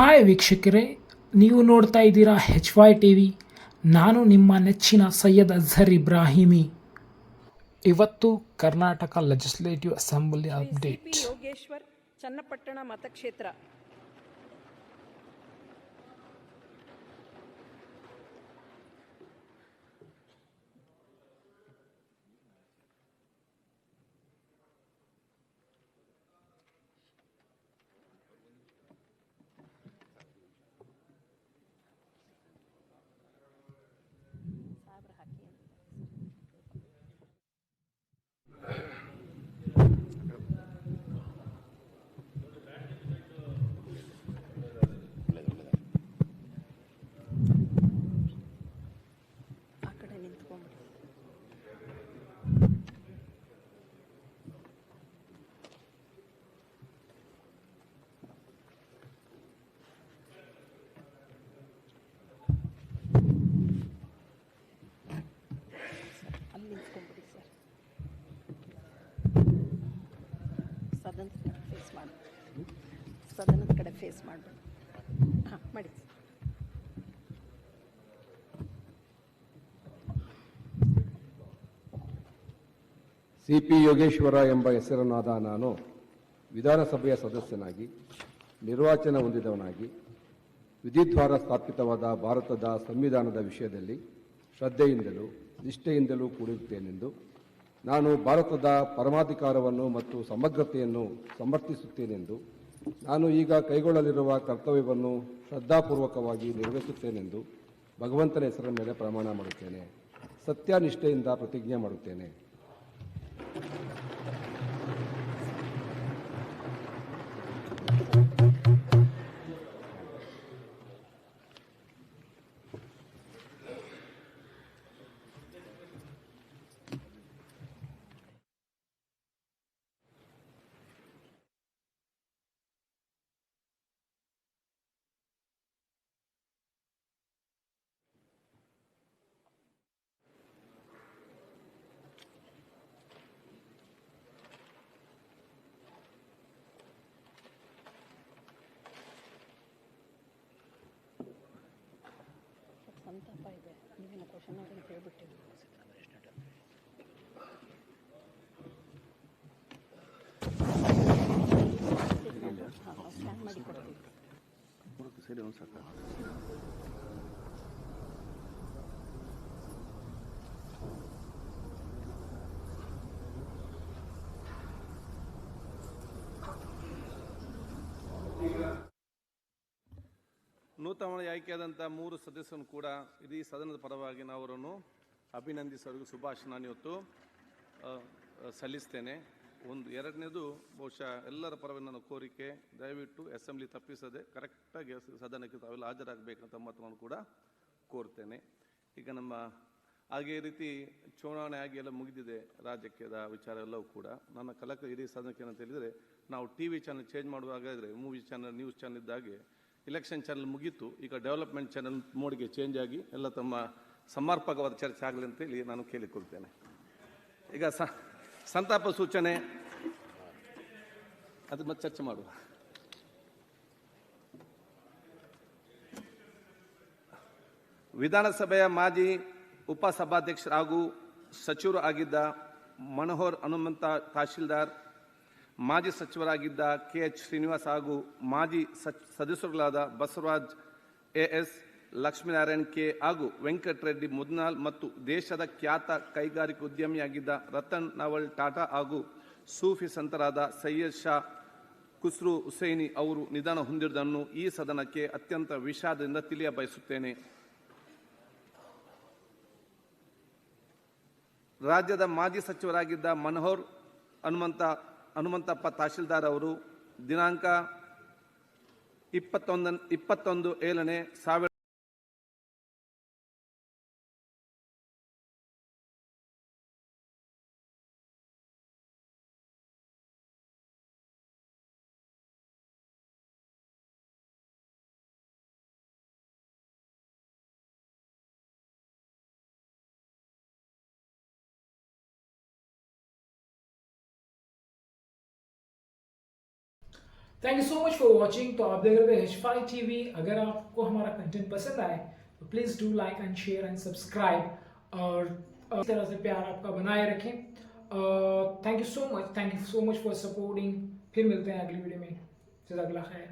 Hi ವೀಕ್ಷಕರೇ ನೀವು ನೋಡ್ತಾ ಇದ್ದೀರಾ ಹೆಚ್ ವೈ ಟಿ ವಿ ನಾನು ನಿಮ್ಮ ನೆಚ್ಚಿನ ಸೈಯದ್ ಅಝರ್ ಇಬ್ರಾಹಿಮಿ. ಇವತ್ತು Karnataka legislative assembly update Yogeshwar Channapatna ಮತಕ್ಷೇತ್ರ ಆ ಕಡೆ ನಿಂತ್ಕೊಂಡ್ಬಿಡಿ ಅಲ್ಲಿ ನಿಂತ್ಕೊಂಡ್ಬಿಡಿ ಸರ್ ಸದನದ ಕಡೆ ಫೇಸ್ ಮಾಡಿ ಸದನದ ಮಾಡಬೇಕು. ಹಾಂ, ಮಾಡಿ. ಸಿ ಪಿ ಯೋಗೇಶ್ವರ ಎಂಬ ಹೆಸರನ್ನಾದ ನಾನು ವಿಧಾನಸಭೆಯ ಸದಸ್ಯನಾಗಿ, ನಿರ್ವಾಚನ ಹೊಂದಿದವನಾಗಿ, ವಿಧಿದ್ವಾರ ಸ್ಥಾಪಿತವಾದ ಭಾರತದ ಸಂವಿಧಾನದ ವಿಷಯದಲ್ಲಿ ಶ್ರದ್ಧೆಯಿಂದಲೂ ನಿಷ್ಠೆಯಿಂದಲೂ ಕೂಡಿರುತ್ತೇನೆಂದು, ನಾನು ಭಾರತದ ಪರಮಾಧಿಕಾರವನ್ನು ಮತ್ತು ಸಮಗ್ರತೆಯನ್ನು ಸಮರ್ಥಿಸುತ್ತೇನೆಂದು ನಾನು ಈಗ ಕೈಗೊಳ್ಳಲಿರುವ ಕರ್ತವ್ಯವನ್ನು ಶ್ರದ್ಧಾಪೂರ್ವಕವಾಗಿ ನಿರ್ವಹಿಸುತ್ತೇನೆಂದು ಭಗವಂತನ ಹೆಸರ ಮೇಲೆ ಪ್ರಮಾಣ ಮಾಡುತ್ತೇನೆ. ಸತ್ಯನಿಷ್ಠೆಯಿಂದ ಪ್ರತಿಜ್ಞೆ ಮಾಡುತ್ತೇನೆ. ಸಂತಾಪ ಇದೆ? ಈಗಿನ ಕ್ವಶನ್ ಅಂತ ಹೇಳ್ಬಿಟ್ಟಿರಿ ಹಾಂ ಸ್ಕ್ಯಾನ್ ಮಾಡಿ ಕೊಡ್ತೀವಿ ನೂತನವಾಗಿ ಆಯ್ಕೆಯಾದಂಥ ಮೂರು ಸದಸ್ಯರನ್ನು ಕೂಡ ಇಡೀ ಸದನದ ಪರವಾಗಿ ನಾವು ಅವರನ್ನು ಅಭಿನಂದಿಸೋರಿಗೆ ಶುಭಾಶಯ ಇವತ್ತು ಸಲ್ಲಿಸ್ತೇನೆ. ಒಂದು, ಎರಡನೇದು ಬಹುಶಃ ಎಲ್ಲರ ಪರವಾಗಿ ನನ್ನ ಕೋರಿಕೆ, ದಯವಿಟ್ಟು ಅಸೆಂಬ್ಲಿ ತಪ್ಪಿಸದೆ ಕರೆಕ್ಟಾಗಿ ಸದನಕ್ಕೆ ತಾವೆಲ್ಲ ಹಾಜರಾಗಬೇಕಂತ ಮಾತನ್ನು ಕೂಡ ಕೋರ್ತೇನೆ. ಈಗ ನಮ್ಮ ಹಾಗೆ ರೀತಿ ಚುನಾವಣೆ ಆಗಿ ಎಲ್ಲ ಮುಗಿದಿದೆ, ರಾಜಕೀಯದ ವಿಚಾರ ಎಲ್ಲವೂ ಕೂಡ. ನನ್ನ ಕಲಕ ಇಡೀ ಸದನಕ್ಕೆ ಏನಂತ ಹೇಳಿದರೆ, ನಾವು ಟಿ ವಿ ಚಾನಲ್ ಚೇಂಜ್ ಮಾಡುವಾಗಾದರೆ ಮೂವಿ ಚಾನಲ್ ನ್ಯೂಸ್ ಚಾನಲ್ ಇದ್ದಾಗೆ ಇಲೆಕ್ಷನ್ ಚಾನಲ್ ಮುಗೀತು, ಈಗ ಡೆವಲಪ್ಮೆಂಟ್ ಚಾನಲ್ ಮೋಡ್ಗೆ ಚೇಂಜ್ ಆಗಿ ಎಲ್ಲ ತಮ್ಮ ಸಮರ್ಪಕವಾದ ಚರ್ಚೆ ಆಗಲಿ ಅಂತೇಳಿ ನಾನು ಕೇಳಿಕೊಳ್ತೇನೆ. ಈಗ ಸಂತಾಪ ಸೂಚನೆ. ಅದು ಮತ್ತೆ ಚರ್ಚೆ ಮಾಡುವ. ವಿಧಾನಸಭೆಯ ಮಾಜಿ ಉಪಸಭಾಧ್ಯಕ್ಷರು ಹಾಗೂ ಸಚಿವರು ಆಗಿದ್ದ ಮನೋಹರ್ ಹನುಮಂತ ತಹಶೀಲ್ದಾರ್ ಮಾಜಿ ಸಚಿವರಾಗಿದ್ದ ಕೆ ಎಚ್ ಶ್ರೀನಿವಾಸ್ ಹಾಗೂ ಮಾಜಿ ಸದಸ್ಯರುಗಳಾದ Basavaraj A S Lakshminarayan K ಹಾಗೂ ವೆಂಕಟರೆಡ್ಡಿ ಮುದ್ನಾಲ್ ಮತ್ತು ದೇಶದ ಖ್ಯಾತ ಕೈಗಾರಿಕಾ ಉದ್ಯಮಿಯಾಗಿದ್ದ ರತನ್ ನವಲ್ ಟಾಟಾ ಹಾಗೂ ಸೂಫಿ ಸಂತರಾದ ಸೈಯದ್ ಶಾ ಖುಸ್ರು ಹುಸೇನಿ ಅವರು ನಿಧನ ಹೊಂದಿರುವುದನ್ನು ಈ ಸದನಕ್ಕೆ ಅತ್ಯಂತ ವಿಷಾದದಿಂದ ತಿಳಿಯ ಬಯಸುತ್ತೇನೆ ರಾಜ್ಯದ ಮಾಜಿ ಸಚಿವರಾಗಿದ್ದ ಮನೋಹರ್ ಹನುಮಂತ ಹನುಮಂತಪ್ಪ ತಹಶೀಲ್ದಾರ್ ಅವರು ದಿನಾಂಕ ಇಪ್ಪತ್ತೊಂದ ಇಪ್ಪತ್ತೊಂದು ಏಳನೇ ಸಾವಿರ thank you so much for watching तो आप देख रहे थे एच फाइव टी वी अगर आपको हमारा कंटेंट पसंद आए तो please do like and share and subscribe और इस तरह से प्यार आपका बनाए रखें। Thank you so much thank you so much for supporting फिर मिलते हैं अगली वीडियो में. जजाकला खैर.